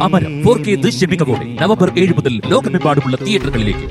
Amaram four K ദൃശ്യമികവോടെ November ഏഴ് മുതൽ ലോകമെമ്പാടുമുള്ള തിയേറ്ററുകളിലേക്ക്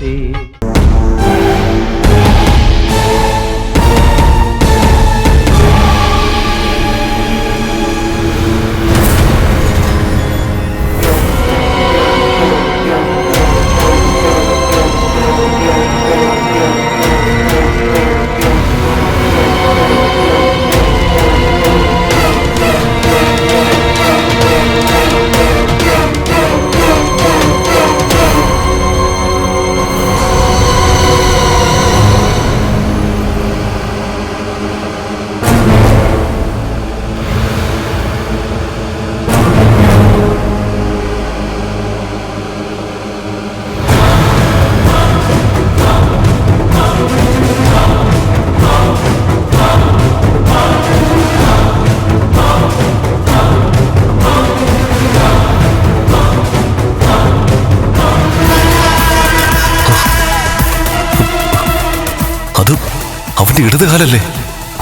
അവന്റെ ഇടത് കാലല്ലേ?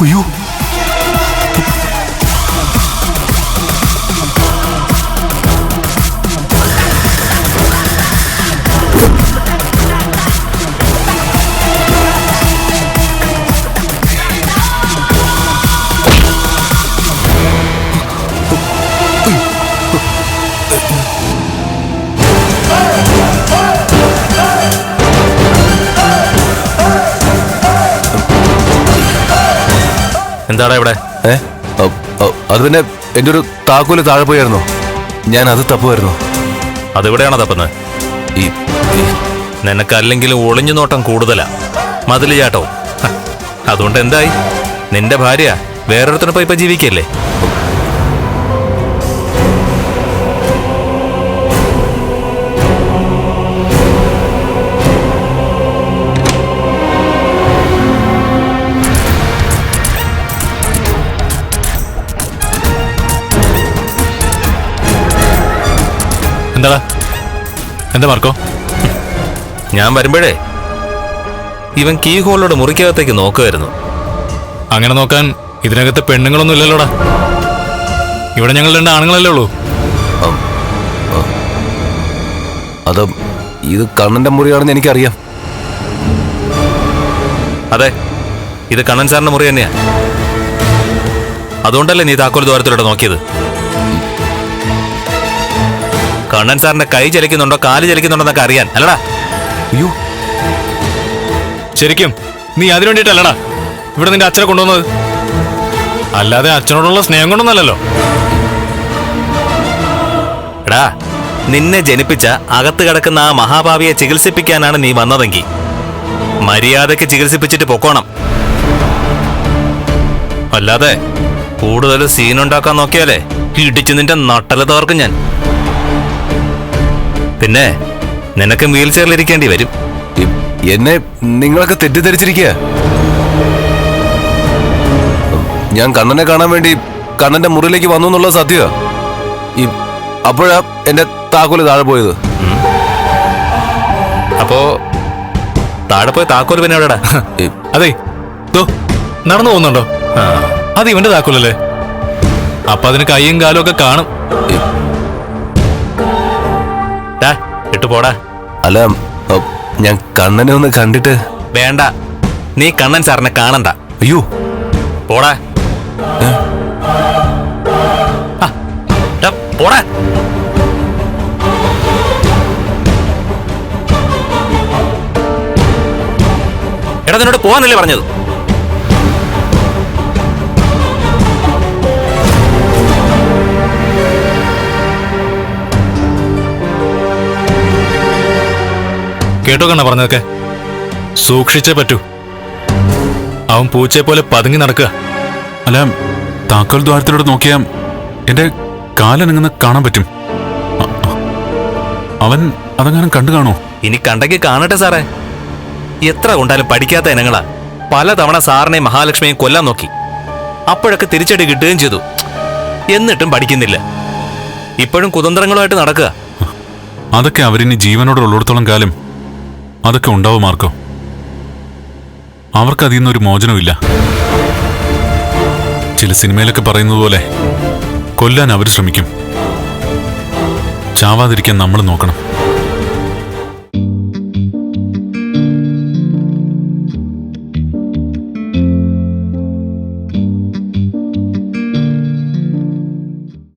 അയ്യോ എന്താടാ ഇവിടെ? ഏ? അത് പിന്നെ എന്റെ ഒരു താക്കോൽ താഴെ പോയായിരുന്നു. ഞാൻ അത് തപ്പുമായിരുന്നു. അതെവിടെയാണോ തപ്പുന്നത്? ഈ നിനക്കല്ലെങ്കിലും ഒളിഞ്ഞു നോട്ടം കൂടുതലാ. മതിൽ ചാട്ടോ അതുകൊണ്ട് എന്തായി? നിന്റെ ഭാര്യ വേറൊരുത്തനൊപ്പം ഇപ്പൊ ജീവിക്കല്ലേ? എന്താടാ? എന്താ മാർക്കോ? ഞാൻ വരുമ്പോഴേ ഇവൻ കീ ഹോളിലൂടെ മുറിക്കകത്തേക്ക് നോക്കുമായിരുന്നു അങ്ങനെ നോക്കാൻ ഇതിനകത്ത് പെണ്ണുങ്ങളൊന്നും ഇല്ലല്ലോടാ. ഇവിടെ ഞങ്ങൾ രണ്ട് ആണുങ്ങളല്ലേ ഉള്ളൂ. അത് ഇത് കണ്ണന്റെ മുറിയാണെന്ന് എനിക്കറിയാം. അതെ ഇത് കണ്ണൻ സാറിന്റെ മുറി തന്നെയാ. അതുകൊണ്ടല്ലേ നീ താക്കോൽ ദ്വാരത്തിലൂടെ നോക്കിയത്? കണ്ണൻ സാറിന്റെ കൈ ചലിക്കുന്നുണ്ടോ കാൽ ചലിക്കുന്നുണ്ടോ എന്നൊക്കെ അറിയാൻ. അല്ലടാ. അയ്യോ. ശരിക്കും നീ അതിനു വേണ്ടിയിട്ടല്ലടാ ഇവിടെ നിന്റെ അച്ഛനെ കൊണ്ടുവന്നത്. അല്ലാതെ അച്ഛനോടുള്ള സ്നേഹം കൊണ്ടൊന്നല്ലല്ലോ. എടാ നിന്നെ ജനിപ്പിച്ച അകത്ത് കിടക്കുന്ന ആ മഹാഭാവിയെ ചികിത്സിപ്പിക്കാനാണ് നീ വന്നതെങ്കിൽ മര്യാദയ്ക്ക് ചികിത്സിപ്പിച്ചിട്ട് പൊക്കോണം. അല്ലാതെ കൂടുതൽ സീനുണ്ടാക്കാൻ നോക്കിയാലേ ഇടിച്ചു നിന്റെ നട്ടൽ തകർക്കും ഞാൻ. പിന്നെ നിനക്ക് വീൽ ചെയറിൽ ഇരിക്കേണ്ടി വരും. എന്നെ നിങ്ങളൊക്കെ തെറ്റിദ്ധരിച്ചിരിക്കുക ഞാൻ കണ്ണനെ കാണാൻ വേണ്ടി കണ്ണന്റെ മുറിയിലേക്ക് വന്നു എന്നുള്ള സത്യ അപ്പോഴാ എന്റെ താക്കോൽ താഴെ പോയത്. അപ്പോ താഴെ പോയ താക്കോൽ പിന്നെ എവിടെടാ? അതെ നടന്നു പോകുന്നുണ്ടോ? അത് ഇവന്റെ താക്കോലല്ലേ? അപ്പൊ അതിന് കൈയും കാലും ഒക്കെ കാണും. ഈ- ടാ, ഇട്ടു പോടാ. അല്ല ഞാൻ കണ്ണനെ ഒന്ന് കണ്ടിട്ട്. വേണ്ട. നീ കണ്ണൻ സാറിനെ കാണണ്ട. അയ്യോ. പോടാ. പോടാ. എടാ നിന്നോട് പോവാനല്ലേ പറഞ്ഞത്? കേട്ടോ കണ്ണ പറഞ്ഞതൊക്കെ? സൂക്ഷിച്ചേ പറ്റൂ. അവൻ പൂച്ചയെ പോലെ പതുങ്ങി നടക്കുക. അല്ല താക്കോൽ ദ്വാരത്തിലൂടെ നോക്കിയാൽ എന്റെ കാലനങ്ങുന്ന കാണാൻ പറ്റും. അവൻ അതങ്ങനെ കണ്ടു കാണോ ഇനി കണ്ടെങ്കിൽ കാണട്ടെ സാറേ. എത്ര കൊണ്ടാലും പഠിക്കാത്ത ഇനങ്ങളാ. പലതവണ സാറിനെയും മഹാലക്ഷ്മിയും കൊല്ലാൻ നോക്കി. അപ്പോഴൊക്കെ തിരിച്ചടി കിട്ടുകയും ചെയ്തു. എന്നിട്ടും പഠിക്കുന്നില്ല. ഇപ്പോഴും കുതന്ത്രങ്ങളുമായിട്ട് നടക്കുക. അതൊക്കെ അവരിനി ജീവനോട് ഉള്ളിടത്തോളം കാലം അതൊക്കെ ഉണ്ടാവും മാർക്കോ. അവർക്കതിൽ നിന്നൊരു മോചനമില്ല ചില സിനിമയിലൊക്കെ പറയുന്നത് പോലെ കൊല്ലാൻ അവർ ശ്രമിക്കും. ചാവാതിരിക്കാൻ നമ്മൾ നോക്കണം.